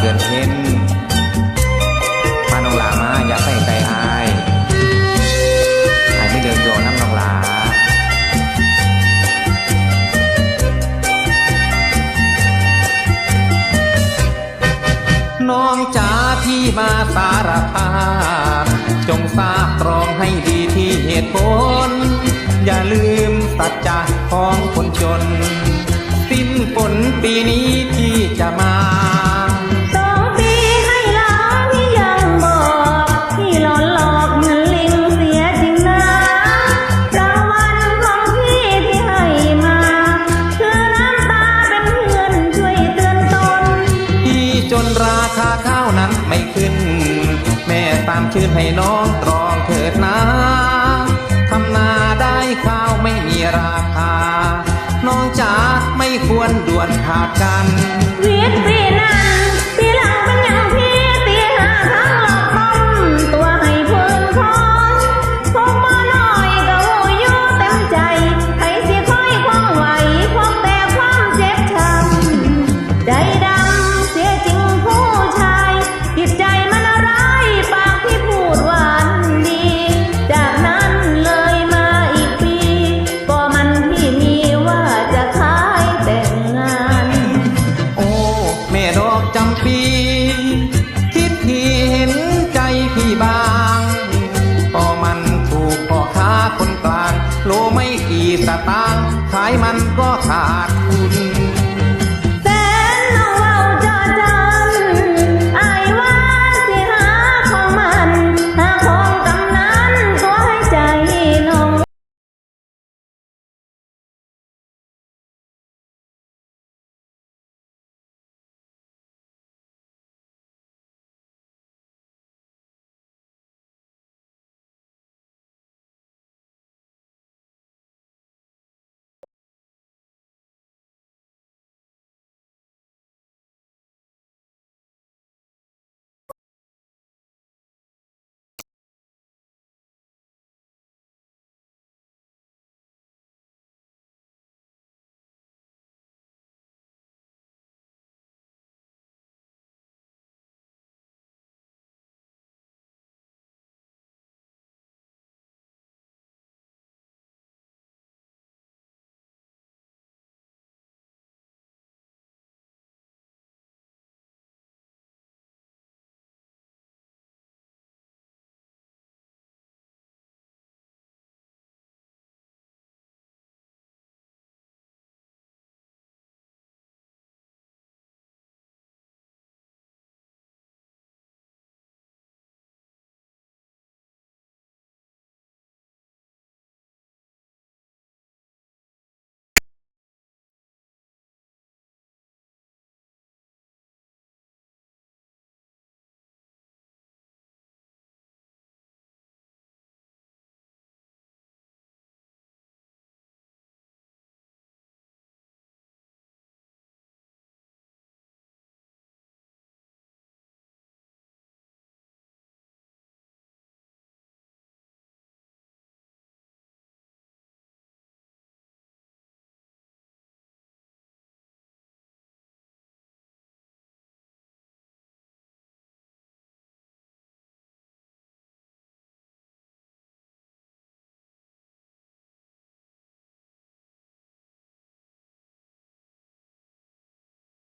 เดือนเพ็ญมาน้องหลามาอย่าใส่ใจอายอายไม่เดินโยนน้ำน้องหลาน้องจ๋าที่มาสารภาพ จงทราบตรองให้ดีที่เหตุผล อย่าลืมสัจจะของคนจน สิ้นฝนปีนี้ที่จะมา ชื่นให้น้องตรองเถิดนะทำนาได้ข้าวไม่มีราคา น้องจ๋าไม่ควรด่วนขาดกัน